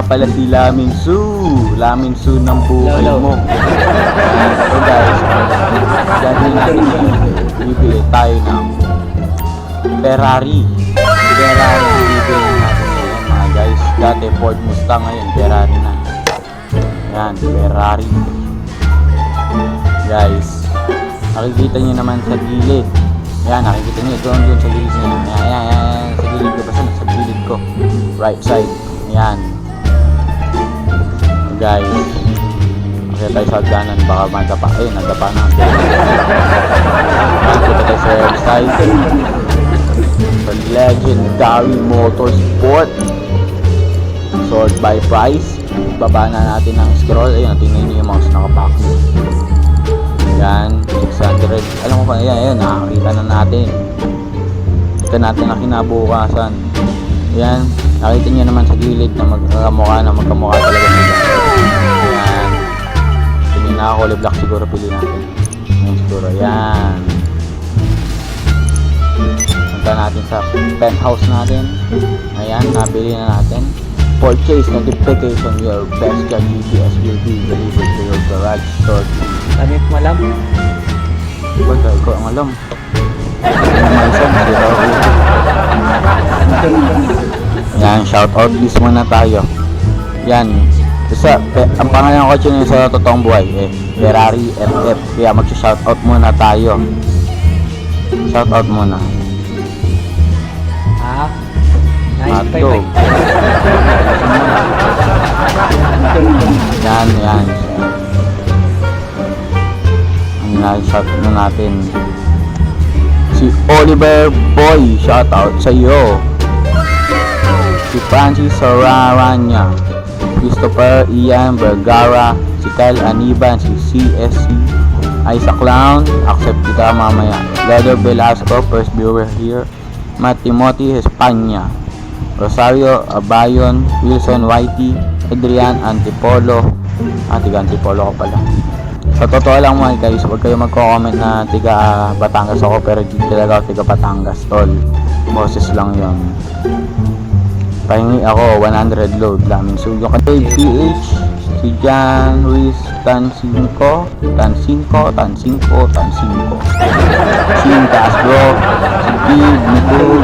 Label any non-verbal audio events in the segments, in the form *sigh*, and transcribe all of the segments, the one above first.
nga pala si Lamin Su. Lamin Su ng buhay mo. So guys, gagawin natin. Bibili tayo ng Ferrari. Ferrari bibili natin ngayon mga guys. Dati Ford Mustang ngayon, Ferrari na. Yan, Ferrari. Guys, nakikita nyo naman sa gilid. Yan, nakikita nyo doon doon sa gilid nyo. Yan, yan, yan. Sa gilid ko. Basta sa gilid ko. Right side. Yan. Guys, kaya tayo sa hagdanan. Baka madapa. Ayun, nadapa na. Punta tayo sa website. Sa Legendary Motorsport. Sold by price. Baba na natin ang scroll. Ayun, tingnan nyo yung mouse nakapack. Yan, 600. Alam mo pa, yan, yan, nakakita na natin. Kita natin na kinabukasan. Yan, nakita nyo naman sa gilid na magkamukha na magkamukha talaga nila. Na ako, black siguro pili natin. Yan siguro, yan. Punta natin sa penthouse natin. Ayan, nabili na natin. Purchase notification, your best car GPS will be delivered to your garage store. Ba't tayo ko ang alam? Minsan, di ba ulo? Yan, shout out list muna tayo. Yan. Sa, pe, ang pangalan ng kotse niya sa totoong buhay, eh, Ferrari FF. Kaya mag-shout out muna tayo. Shout out muna. Ha? Nice bye. Yan, yan. Ang na-shout na natin. Si Oliver Boy, shout out sa iyo. Si Francis Soraranya. Christopher Ian Vergara. Si Kyle Aniban. Si CSC. Isaac Clown. Accept kita mamaya. Leather Velasco, first viewer here. Matt Timothy Espanya. Rosario Abayon, Wilson Whitey, Adrian Antipolo. Ah, tiga Antipolo ko pala. Sa totoo lang mga guys, huwag kayo magko-comment na tiga Batangas ako pero di talaga ako tiga Batangas tol. Boses lang yon. Pahingi ako 100 load laming suyo ka PH si Jan Ruiz Tansinko Tansinko Tansinko Tansinko si Castro si Big Nicole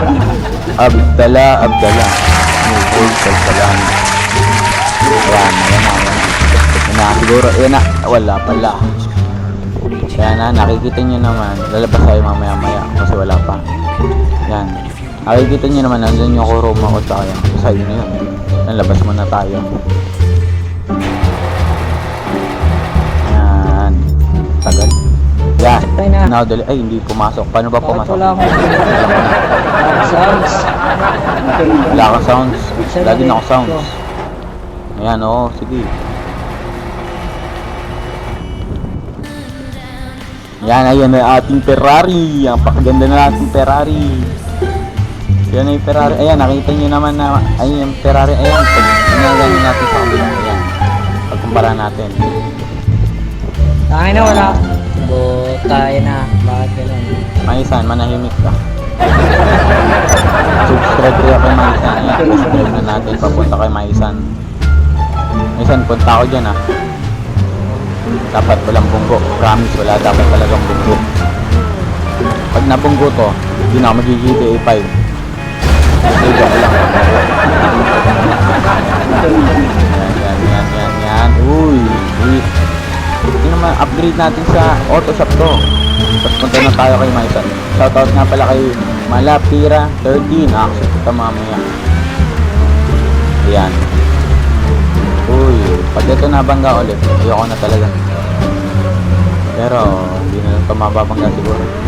Abdala Abdala Nicole Salsalan Ayan, ayan ayan na. na, siguro, ayan na, wala pala. Kaya na, nakikita nyo naman, lalabas tayo mamaya maya kasi wala pa. Yan. Nakikita nyo naman, nandun yung kuruma ko sa kaya. Sa side na yun. Lalabas muna tayo. Yan. Tagal. Yan. Tayo na. Now, dali. Ay, hindi pumasok. Paano ba pumasok? wala akong sounds? Wala kang sounds. Wala na ako sounds. Ayan, oo. Sige. Yan, ayan na ating Ferrari. Ang pakaganda na ating Ferrari. Yan yung Ferrari. Ayan, nakita nyo naman na, ayan yung Ferrari. Ayan, pag ginagawa natin sa kabila. Ayan. Pagkumpara natin. Tayo na wala. Butay na. Bakit ganun? Maisan, manahimik ka. *laughs* Subscribe kayo kay Maisan. Ayan, subscribe na natin. Papunta kay Maisan. Maisan, punta ako dyan ah. Dapat walang bunggo. Promise, wala dapat talagang bunggo. Pag nabunggo to, hindi na ako mag-GTA 5. Ko lang. Yan, yan, yan, yan. Uy, uy. Ito naman, upgrade natin sa auto shop to. Tapos punta na tayo kay Maisan. Shoutout nga pala kay Malapira 13. Accept kita mamaya. Ayan. Uy, pag ito nabangga ulit, ayoko na talaga. Pero, hindi na lang ito mababangga siguro.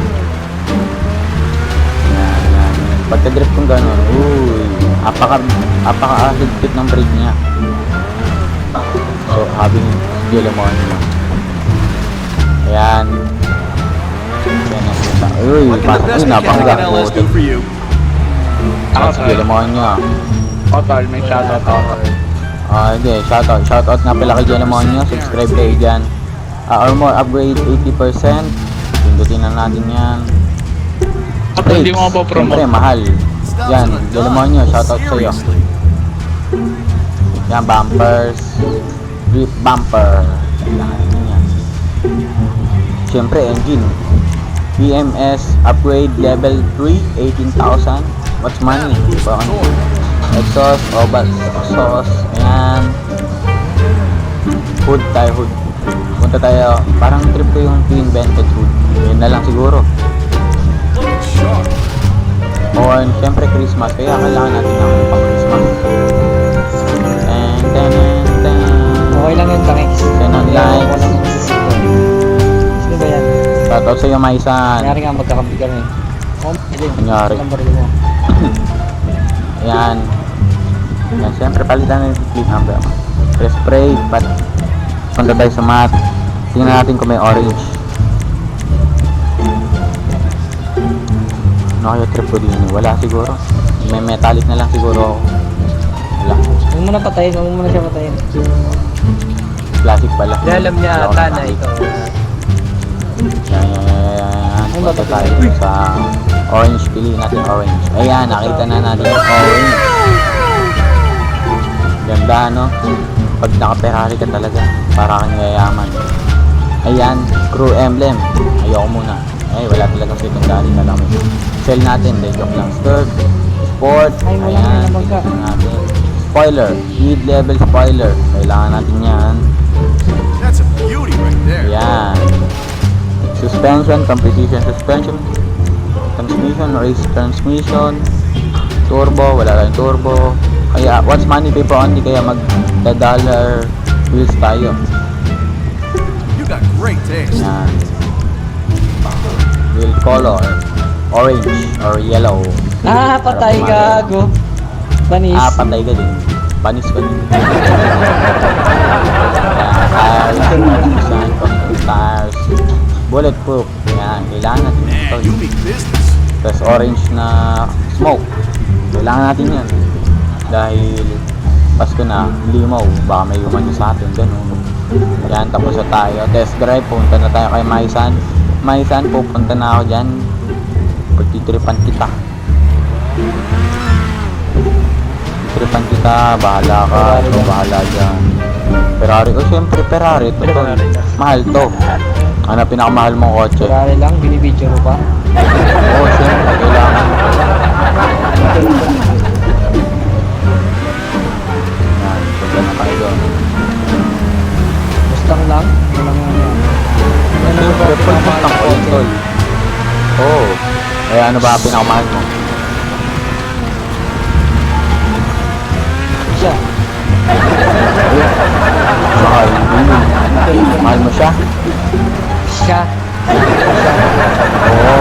Pagka-drift kong gano'n, uy, apaka, apaka-higpit ng brake niya. So, having Gelemon niya. Ayan. Ayan ang kita. Uy, pasok yun? Ayan si Gelemon niya. Otol, may shoutout ako. Ah, hindi. Shoutout. Shoutout nga pala kay Genemonyo. Subscribe kayo dyan. Ah, or more upgrade 80%. Pindutin na natin yan. Otol, hindi mo Siyempre, pa promote. mahal. Yan. Genemonyo. Shoutout sa iyo. Yan, bumpers. Grip bumper. Kailangan nyo yan. Siyempre, engine. BMS upgrade level 3, 18,000. What's money? Diba? ano? Exhaust, obas, exhaust. Ayan. Hood tayo, hood. Punta tayo. Parang trip ko yung twin vented hood. Yun na lang siguro. O, and syempre Christmas. Kaya kailangan natin ng pang Christmas. And then, and then. Okay lang yun, tangis. Xenon lights. Walang masisito. Sino ba yan? Shoutout sa'yo, Maisan. Nangyari nga magkakampi kami. Oh. Nangyari. Ayan. Yan, syempre palitan na yung clean number. Press spray, but punta tayo sa mat. Tingnan natin kung may orange. Ano kaya trip ko din? Wala siguro. May metallic na lang siguro ako. Wala. Huwag mo na patayin, huwag mo na siya patayin. Plastic pala. Di alam niya Wala ata na nakita. ikaw. Yan, yan, yan, yan, yan. Ano ba Punta tayo sa orange. Piliin natin orange. Ayan, nakita na natin yung orange. Ganda, no? Pag naka-Ferrari ka talaga, para kang yayaman. Ayan, crew emblem. Ayoko muna. Ay, wala talagang secondary na lang. Sell natin, de joke lang. Skirt, sport, Ay, wala ayan, na tingnan natin. Spoiler, mid-level spoiler. Kailangan natin yan. That's a beauty right there. Ayan. Suspension, composition suspension, transmission, race transmission, turbo, wala lang turbo. Kaya, what's money paper only, kaya mag dollar wheels tayo. Color, orange or yellow. Ah, patay Para gago. Banis. Ah, patay ka din. Panis ko din. Ayan, tires, design, control tires, bulletproof. Ayan, kailangan natin ito. Tapos orange na smoke. Kailangan natin yan. Dahil Pasko na, limaw. Baka may umano sa atin. Ganun. Yan, tapos na tayo. Test drive, punta na tayo kay Maisan. Maisan, pupunta na ako dyan. Pagtitripan kita. Tripan kita, bahala ka, ikaw bahala dyan. Ferrari, oh syempre Ferrari, to, to. mahal to. Ano pinakamahal mong kotse? Ferrari lang, binibidyo mo pa. Oo, oh, syempre, kailangan. Yan, punta na doon. Mustang lang. Walang yan. Ano full Mustang ko yun, tol. Oo. Oh. Eh, ano ba pinakamahal mo? Siya. Yun. Mahal mo siya? Siya. Oo.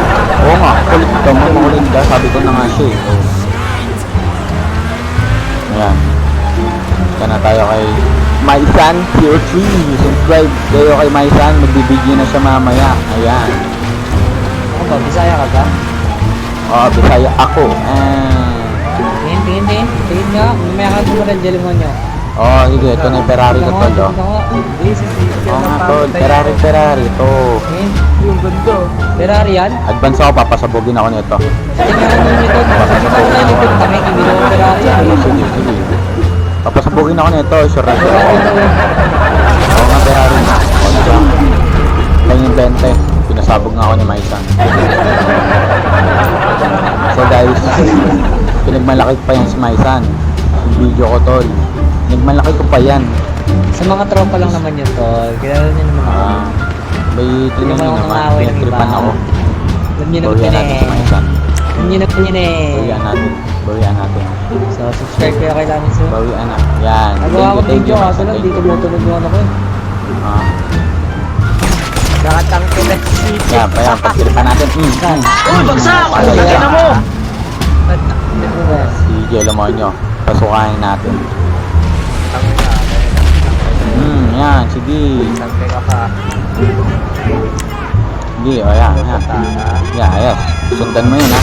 Oo nga, kulit ka mo, makulit ka. Sabi ko na nga siya eh. Ayan. Punta na tayo kay Maisan Pure 3. Subscribe kayo kay Maisan. Magbibigyan na siya mamaya. Ayan. Ako ba? Bisaya ka ba? Oo, Bisaya ako. And... Tingin, tingin, tingin. Tingin nga. Mamaya ka mo ng Jelimonyo. Oo, sige. Ito na yung Ferrari ko, tol. oh. Oo nga, tol. Ferrari, Ferrari. Ito. Yung ganda. Ferrari yan? Advance ako, papasabugin ako nito. Tingnan mo nito. Kung tayo nito, kami kibilo ko Ferrari. Sige, sige, sige. Papasabugin ako nito. Sure na sure to. Oo nga, Ferrari. O, diba? Lang yung 20. Pinasabog nga ako ni Maisan. So guys, pinagmalaki pa yan si Maisan. Yung video ko, tol. Pinagmalaki ko pa yan. Sa mga tropa lang naman yun, tol. Kilala niyo naman ako. Ah, may tingnan naman nyo ako naman. nangaway ng Pinagtripan iba. ako. Alam niyo naman yun eh. Alam niyo naman yun eh. Bawian natin. So, subscribe kayo kay Lamin Su. Bawian na. Yan. Nagawa ko Thank you, video thank you, kaso lang, Maisan. di tumutunog yung ano ko eh. Ah, Kakatang ko na si yan, pa yan. Pagtripan natin. Mm, mm, mm. bagsak! Ano yan? Tingnan mo! Si Jello Monyo. Pasukahin natin. Hmm, yan. Sige. Sangkay ka pa. Sige, o yan. Yan. Yan, ayos. Sundan mo yun, ha.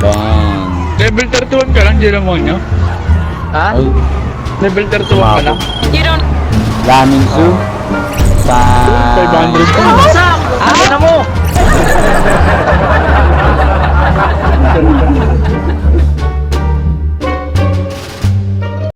Bang. Level 31 ka lang, Jeremonyo? Ha? Ay. Level 31 wow. ka lang? You don't... Ramen soup? Sa... 500 ko. Oh, Sam! Ano mo?